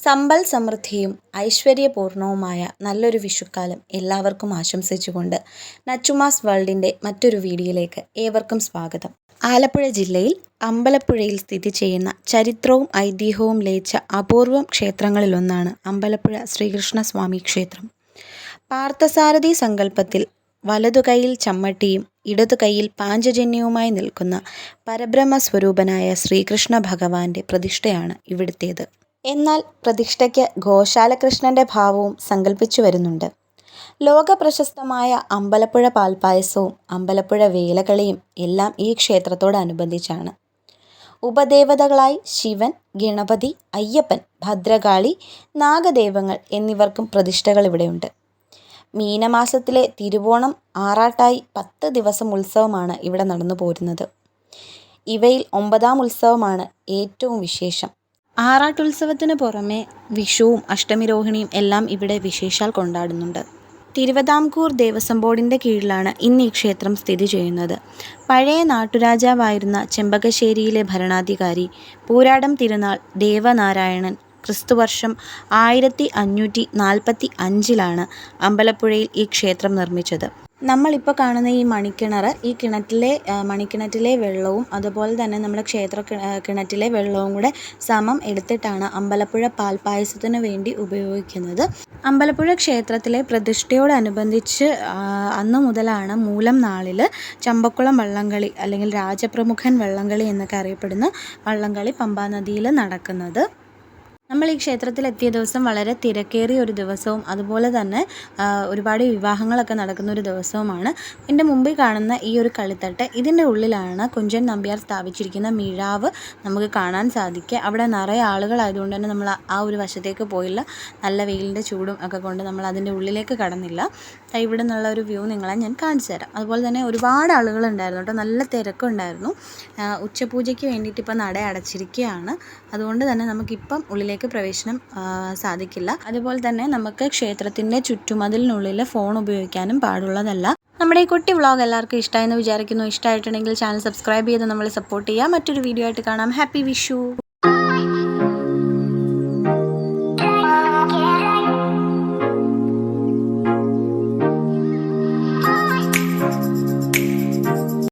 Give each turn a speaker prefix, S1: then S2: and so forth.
S1: സമ്പൽ സമൃദ്ധിയും ഐശ്വര്യപൂർണവുമായ നല്ലൊരു വിഷുക്കാലം എല്ലാവർക്കും ആശംസിച്ചുകൊണ്ട് നച്ചുമാസ് വേൾഡിന്റെ മറ്റൊരു വീഡിയോയിലേക്ക് ഏവർക്കും സ്വാഗതം. ആലപ്പുഴ ജില്ലയിൽ അമ്പലപ്പുഴയിൽ സ്ഥിതി ചെയ്യുന്ന ചരിത്രവും ഐതിഹ്യവും ലയിച്ച അപൂർവം ക്ഷേത്രങ്ങളിലൊന്നാണ് അമ്പലപ്പുഴ ശ്രീകൃഷ്ണസ്വാമി ക്ഷേത്രം. പാർത്ഥസാരഥി സങ്കല്പത്തിൽ വലതുകൈയിൽ ചമ്മട്ടിയും ഇടതുകൈയിൽ പാഞ്ചജന്യവുമായി നിൽക്കുന്ന പരബ്രഹ്മ സ്വരൂപനായ ശ്രീകൃഷ്ണ ഭഗവാന്റെ പ്രതിഷ്ഠയാണ് ഇവിടുത്തേത്. എന്നാൽ പ്രതിഷ്ഠയ്ക്ക് ഗോശാലകൃഷ്ണന്റെ ഭാവവും സങ്കല്പിച്ചു വരുന്നുണ്ട്. ലോകപ്രശസ്തമായ അമ്പലപ്പുഴ പാൽപ്പായസവും അമ്പലപ്പുഴ വേലകളിയും എല്ലാം ഈ ക്ഷേത്രത്തോടനുബന്ധിച്ചാണ്. ഉപദേവതകളായി ശിവൻ ഗണപതി അയ്യപ്പൻ ഭദ്രകാളി നാഗദേവങ്ങൾ എന്നിവർക്കും പ്രതിഷ്ഠകൾ ഇവിടെയുണ്ട്. മീനമാസത്തിലെ തിരുവോണം ആറാട്ടായി പത്ത് ദിവസം ഉത്സവമാണ് ഇവിടെ നടന്നു പോരുന്നത് ഇവയിൽ ഒമ്പതാം ഉത്സവമാണ് ഏറ്റവും വിശേഷം. ആറാട്ടുത്സവത്തിന് പുറമെ വിഷുവും അഷ്ടമിരോഹിണിയും എല്ലാം ഇവിടെ വിശേഷാൽ കൊണ്ടാടുന്നുണ്ട്. തിരുവിതാംകൂർ ദേവസ്വം ബോർഡിന്റെ കീഴിലാണ് ഇന്ന് ഈ ക്ഷേത്രം സ്ഥിതി ചെയ്യുന്നത്. പഴയ നാട്ടുരാജാവായിരുന്ന ചെമ്പകശ്ശേരിയിലെ ഭരണാധികാരി പൂരാടം തിരുനാൾ ദേവനാരായണൻ ക്രിസ്തുവർഷം ആയിരത്തി അഞ്ഞൂറ്റി നാൽപ്പത്തി അഞ്ചിലാണ് അമ്പലപ്പുഴയിൽ ഈ ക്ഷേത്രം നിർമ്മിച്ചത്. നമ്മളിപ്പോൾ കാണുന്ന ഈ മണിക്കിണർ ഈ കിണറ്റിലെ മണിക്കിണറ്റിലെ വെള്ളവും അതുപോലെ തന്നെ നമ്മുടെ ക്ഷേത്ര കിണറ്റിലെ വെള്ളവും കൂടെ സമം എടുത്തിട്ടാണ് അമ്പലപ്പുഴ പാൽപ്പായസത്തിന് വേണ്ടി ഉപയോഗിക്കുന്നത്. അമ്പലപ്പുഴ ക്ഷേത്രത്തിലെ പ്രതിഷ്ഠയോടനുബന്ധിച്ച് അന്ന് മുതലാണ് മൂലം നാളിൽ ചമ്പക്കുളം വള്ളംകളി അല്ലെങ്കിൽ രാജപ്രമുഖൻ വള്ളംകളി എന്നൊക്കെ അറിയപ്പെടുന്ന വള്ളംകളി പമ്പാനദിയിൽ നടക്കുന്നത്. നമ്മൾ ഈ ക്ഷേത്രത്തിൽ എത്തിയ ദിവസം വളരെ തിരക്കേറിയ ഒരു ദിവസവും അതുപോലെ തന്നെ ഒരുപാട് വിവാഹങ്ങളൊക്കെ നടക്കുന്ന ഒരു ദിവസവുമാണ്. എന്റെ മുമ്പിൽ കാണുന്ന ഈ ഒരു കളിത്തട്ട് ഇതിന്റെ ഉള്ളിലാണ് കുഞ്ചൻ നമ്പ്യാർ സ്ഥാപിച്ചിരിക്കുന്ന മിഴാവ് നമുക്ക് കാണാൻ സാധിക്കുക. അവിടെ നിറയെ ആളുകളായതുകൊണ്ട് തന്നെ നമ്മൾ ആ ഒരു വശത്തേക്ക് പോയില്ല. നല്ല വെയിലിന്റെ ചൂടും ഒക്കെ കൊണ്ട് നമ്മൾ അതിന്റെ ഉള്ളിലേക്ക് കടന്നില്ല. ഇവിടെ നിന്നുള്ള ഒരു വ്യൂ നിങ്ങളെ ഞാൻ കാണിച്ചു തരാം. അതുപോലെ തന്നെ ഒരുപാട് ആളുകളുണ്ടായിരുന്നു കേട്ടോ. നല്ല തിരക്കുണ്ടായിരുന്നു ഉച്ചപൂജയ്ക്ക് വേണ്ടിയിട്ട് ഇപ്പോൾ നട അടച്ചിരിക്കുകയാണ്. അതുകൊണ്ട് തന്നെ നമുക്കിപ്പം ഉള്ളിലേക്ക് അകത്തേക്ക് പ്രവേശനം സാധിക്കില്ല. അതുപോലെ തന്നെ നമുക്ക് ക്ഷേത്രത്തിന്റെ ചുറ്റുമതിലിനുള്ളിൽ ഫോൺ ഉപയോഗിക്കാനും പാടുള്ളതല്ല. നമ്മുടെ ഈ കുട്ടി വ്ളോഗ് എല്ലാവർക്കും ഇഷ്ടമായെന്ന് വിചാരിക്കുന്നു. ഇഷ്ടമായിട്ടുണ്ടെങ്കിൽ ചാനൽ സബ്സ്ക്രൈബ് ചെയ്ത് നമ്മൾ സപ്പോർട്ട് ചെയ്യുക മറ്റൊരു വീഡിയോ ആയിട്ട് കാണാം. ഹാപ്പി വിഷു